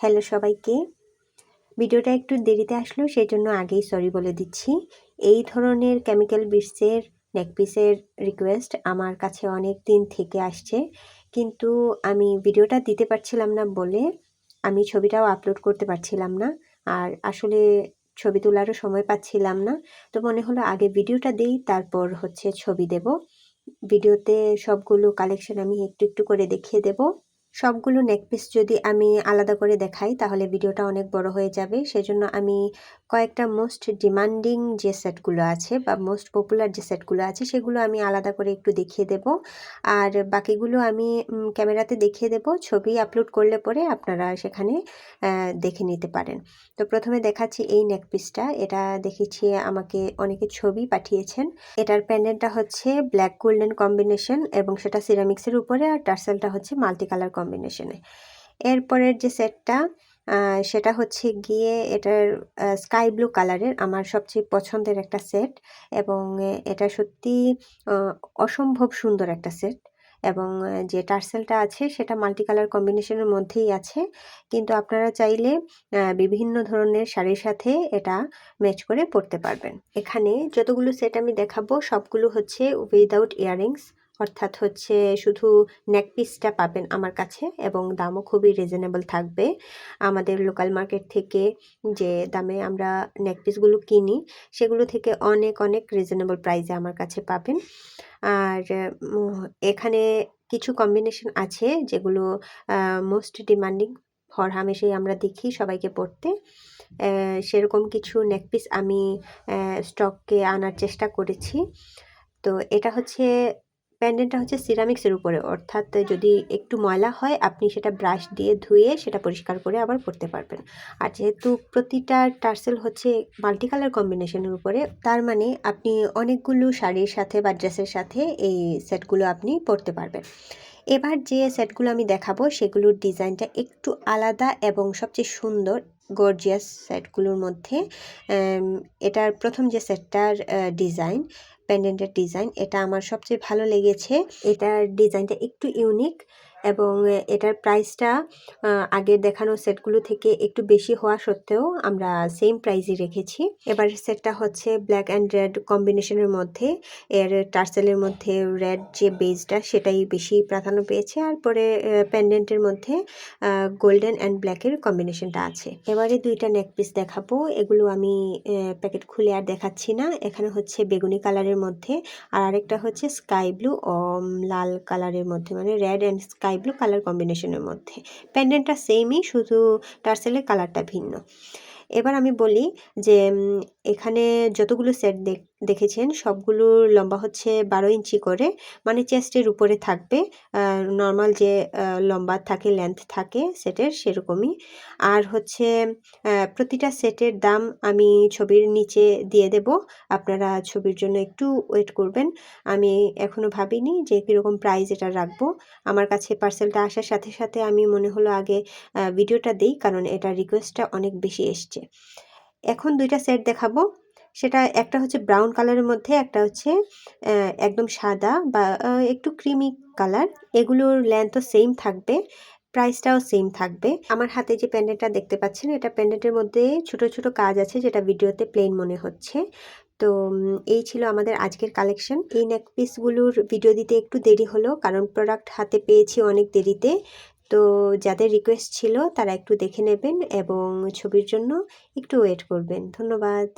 Hello সবাইকে। ভিডিওটা একটু দেরিতে আসলো সেই জন্য আগেই সরি বলে দিচ্ছি। এই ধরনের কেমিক্যাল বিটসের নেকপিসের রিকোয়েস্ট আমার কাছে অনেক দিন থেকে আসছে। কিন্তু আমি ভিডিওটা দিতে পারছিলাম না বলে আমি ছবিটাও আপলোড করতে পারছিলাম না। আর আসলে ছবি তোলারও সময় পাচ্ছিলাম না। তো মনে হলো আগে ভিডিওটা দিই, তারপর হচ্ছে ছবি দেব। ভিডিওতে সবগুলো কালেকশন আমি একটু একটু করে দেখিয়ে দেব। সবগুলো নেকপিস যদি আমি আলাদা করে দেখাই, তাহলে ভিডিওটা অনেক বড় হয়ে যাবে। সেজন্য আমি কয়েকটা মোস্ট ডিমান্ডিং যে সেটগুলো আছে বা মোস্ট পপুলার যে সেটগুলো আছে, সেগুলো আমি আলাদা করে একটু দেখিয়ে দেব। আর বাকিগুলো আমি ক্যামেরাতে দেখিয়ে দেব। ছবি আপলোড করলে পরে আপনারা সেখানে দেখে নিতে পারেন। তো প্রথমে দেখাচ্ছি এই নেকপিসটা এটা দেখেছি আমাকে অনেকে ছবি পাঠিয়েছেন। এটার প্যান্ডেন্টটা হচ্ছে ব্ল্যাক গোল্ডেন কম্বিনেশন এবং সেটা সিরামিক্সের উপরে আর টার্সেলটা হচ্ছে মাল্টি কালার এরপরের যে সেটটা সেটা হচ্ছে গিয়ে এটার স্কাই ব্লু কালারের আমার সবচেয়ে পছন্দের একটা সেট এবং এটা সত্যি অসম্ভব সুন্দর একটা সেট এবং যে টার্সেলটা আছে সেটা মাল্টি কালার কম্বিনেশনের মধ্যেই আছে। কিন্তু আপনারা চাইলে বিভিন্ন ধরনের শাড়ির সাথে এটা ম্যাচ করে পরতে পারবেন। এখানে যতগুলো সেট আমি দেখাবো সবগুলো হচ্ছে উইদাউট ইয়াররিংস অর্থাৎ হচ্ছে শুধু নেক পিসটা পাবেন আমার কাছে এবং দামও খুবই রিজনেবল থাকবে। আমাদের লোকাল মার্কেট থেকে যে দামে আমরা নেক পিসগুলো কিনি, সেগুলো থেকে অনেক অনেক রিজনেবল প্রাইসে আমার কাছে পাবেন। আর এখানে কিছু কম্বিনেশন আছে যেগুলো মোস্ট ডিমান্ডিং ফর হামেশাই আমরা দেখি সবাইকে পড়তে। সেরকম কিছু নেকপিস আমি স্টককে আনার চেষ্টা করেছি। তো এটা হচ্ছে প্যান্ডেন্টটা হচ্ছে সিরামিক্সের উপরে। অর্থাৎ যদি একটু ময়লা হয়, আপনি সেটা ব্রাশ দিয়ে ধুয়ে সেটা পরিষ্কার করে আবার পরতে পারবেন। আর যেহেতু প্রতিটা টার্সেল হচ্ছে মাল্টি কালার কম্বিনেশনের উপরে, তার মানে আপনি অনেকগুলো শাড়ির সাথে বা ড্রেসের সাথে এই সেটগুলো আপনি পরতে পারবেন। এবার যে সেটগুলো আমি দেখাবো, সেগুলোর ডিজাইনটা একটু আলাদা এবং সবচেয়ে সুন্দর গর্জিয়াস সেটগুলোর মধ্যে এটার প্রথম যে সেটটার ডিজাইন প্যান্ডেন্টের ডিজাইন এটা আমার সবচেয়ে ভালো লেগেছে। এটার ডিজাইনটা একটু ইউনিক এবং এটার প্রাইসটা আগের দেখানো সেটগুলো থেকে একটু বেশি হওয়া সত্ত্বেও আমরা সেম প্রাইসই রেখেছি। এবার সেটটা হচ্ছে ব্ল্যাক অ্যান্ড রেড কম্বিনেশনের মধ্যে। এর টার্সেলের মধ্যে রেড যে বেজটা সেটাই বেশি প্রাধান্য পেয়েছে। আর পরে প্যান্ডেন্টের মধ্যে গোল্ডেন অ্যান্ড ব্ল্যাকের কম্বিনেশনটা আছে। এবারে দুইটা নেকপিস দেখাবো। এগুলো আমি প্যাকেট খুলে আর দেখাচ্ছি না। এখানে হচ্ছে বেগুনি কালারের মধ্যে। আর আরেকটা হচ্ছে স্কাই ব্লু ও লাল কালারের মধ্যে। মানে red and sky sky blue colour কম্বিনেশনের মধ্যে। প্যান্ডেন্টটা সেমই শুধু টার্সেলের কালারটা ভিন্ন। এবার আমি বলি যে এখানে যতগুলো সেট দেখেছেন সবগুলোর লম্বা হচ্ছে বারো ইঞ্চি করে। মানে চেস্টের উপরে থাকবে। নর্মাল যে লম্বা থাকে লেন্থ থাকে, সেটের সেরকমই। আর হচ্ছে প্রতিটা সেটের দাম আমি ছবির নিচে দিয়ে দেব। আপনারা ছবির জন্য একটু ওয়েট করবেন। আমি এখনও ভাবিনি যে কীরকম প্রাইস এটা রাখব। আমার কাছে পার্সেলটা আসার সাথে সাথে আমি মনে হলো আগে ভিডিওটা দিই, কারণ এটা রিকোয়েস্টটা অনেক বেশি এসছে। এখন দুইটা সেট দেখাবো। সেটা একটা হচ্ছে ব্রাউন কালারের মধ্যে, একটা হচ্ছে একদম সাদা বা একটু ক্রিমি কালার এগুলোর লেন্থও সেম থাকবে প্রাইসটাও সেম থাকবে। আমার হাতে যে প্যান্ডেলটা দেখতে পাচ্ছেন, এটা প্যান্ডেন্টের মধ্যে ছোট ছোট কাজ আছে যেটা ভিডিওতে প্লেন মনে হচ্ছে। তো এই ছিল আমাদের আজকের কালেকশন এই নেকপিসগুলোর ভিডিও দিতে একটু দেরি হলো কারণ প্রোডাক্ট হাতে পেয়েছি অনেক দেরিতে। তো, যাদের রিকোয়েস্ট ছিল তারা একটু দেখে নেবেন এবং ছবির জন্য একটু ওয়েট করবেন। ধন্যবাদ।